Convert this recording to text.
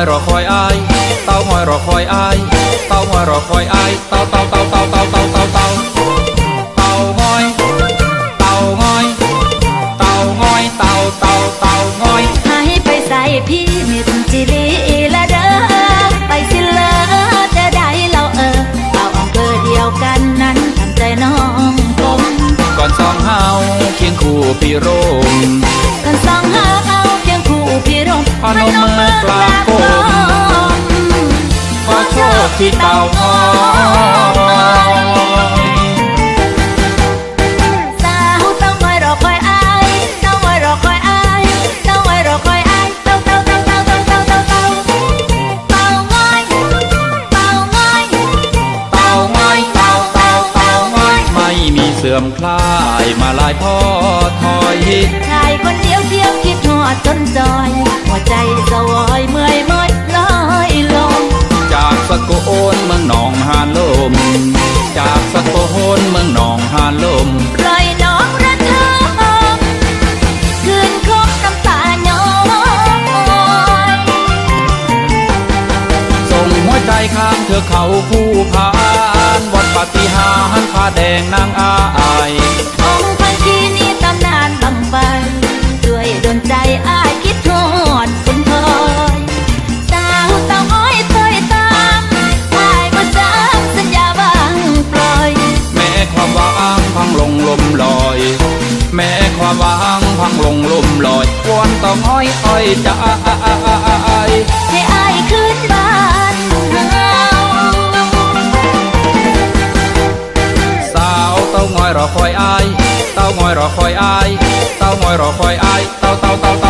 อยรอคอยอายเต้างอยรอคอยอายเต้างอยรอคอยอายเต้าเต้าเต้าเต้าเต้าเต้าเต้าเต้าเต้างอยเต้างอยเต้างอยเต้าเต้าเต้างอยหายไปใส่พี่มิตรจิรีละเด้อไปสิเลอจะได้เราเออเอาอำเภอเดียวกันนั้นทำใจน้องกลมก่อนสองเฮาเคียงคู่พี่โรมกันสองหาเอาเพียงคู่พี่รมพนม ที่เต้างอยสาวเต้างอยรอคอยอายเต้างอยรอคอยอายเต้างอยรอคอยอายเต้าเต้าเต้าเต้าเต้าเต้าเต้าเต้าเต้างอยเต้างอยเต้างอยเต้าเต้าเต้างอยไม่มีเสื่อมคลายมาลายพ่อถอยชายคนเดียวที่ ข้ามเธอเขาผู้พานวัดปฏิหารย์ผ้าแดงนางอายองค์พันทีนี้ตำนานบังไฟช่วยดนใจอ้ายคิดทอดคุณพลอยสาวเต้าอ้อยเคยตามอ้ายบ่จำสัญญาบางปล่อย แม้ความหวางพังลงลมลอย แม้ความหวางพังลงลมลอยวอนต้องอ้อยอ้อยจะอายให้ เต้างอยรอคอยอายเต้างอยรอคอยอายเต้างอยรอคอยอายเต้าเต้าเต้าเต้าเต้าเต้า